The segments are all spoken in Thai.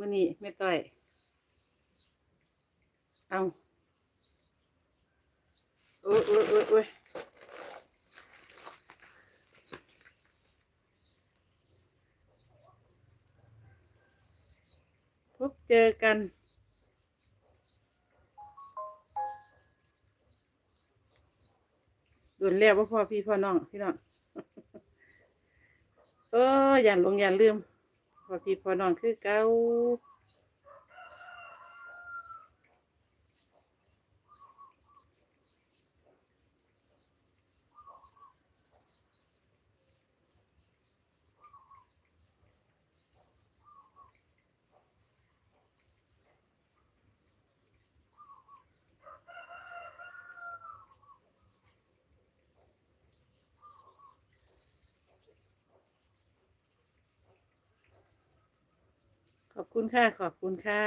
มื่อนี้แม่ต้อย เอาโอ้ยโอ้ยโอ้ยโอ้ยพบเจอกันโดนแล้วว่าพ่อพี่พ่อน้องพี่น้องเอออย่าหลงอย่าลืม พ่อพี่พ่อน้องคือเก่า อบคุณค่ะ ขอบคุณค่ะ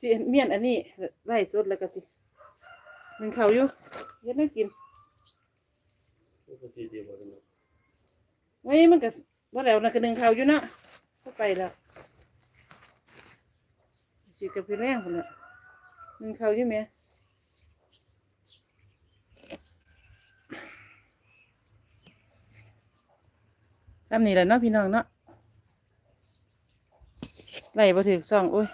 สิเมียนอันนี้ไล่สดแล้วก็สิหนึ่งเขาวอยู่เฮ็ดน่ากินก็สีเดียวกันเนาะเฮ้ยมันก็ว่าแล้วนะก็หนึ่งเขาวอยู่เนาะก็ไปแล้วสิกับพี่แรงคนละหนึ่งเขาวอยู่ไหมซ้ำนี่แหละเนาะพี่น้องเนาะ ไล่บ่ถึกซ่องอุ้ย